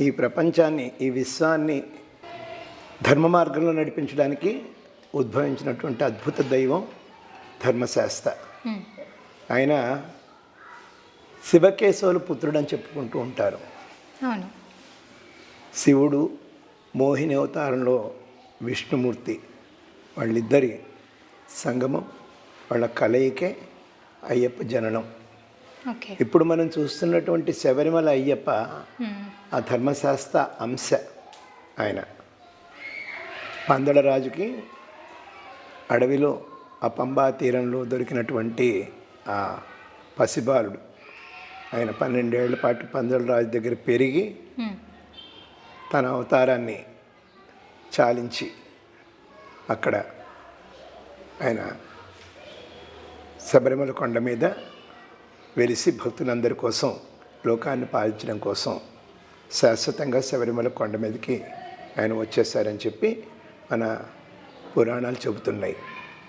ఈ ప్రపంచాన్ని ఈ విశ్వాన్ని ధర్మ మార్గంలో నడిపించడానికి ఉద్భవించినటువంటి అద్భుత దైవం ధర్మశాస్త్ర. ఆయన శివకేశవులు పుత్రుడు అని చెప్పుకుంటూ ఉంటారు. శివుడు మోహిని అవతారంలో విష్ణుమూర్తి వాళ్ళిద్దరి సంగమం వాళ్ళ కలయికే అయ్యప్ప జననం. ఇప్పుడు మనం చూస్తున్నటువంటి శబరిమల అయ్యప్ప ఆ ధర్మశాస్త్ర అంశ ఆయన. పందలరాజుకి అడవిలో ఆ పంబా తీరంలో దొరికినటువంటి ఆ పసిబాలుడు. ఆయన పన్నెండేళ్ళ పాటు పందలరాజు దగ్గర పెరిగి తన అవతారాన్ని చాలించి అక్కడ ఆయన శబరిమల కొండ మీద వెలిసి భక్తులందరి కోసం లోకాన్ని పాలించడం కోసం శాశ్వతంగా శబరిమల కొండ మీదకి ఆయన వచ్చేసారని చెప్పి మన పురాణాలు చెబుతున్నాయి.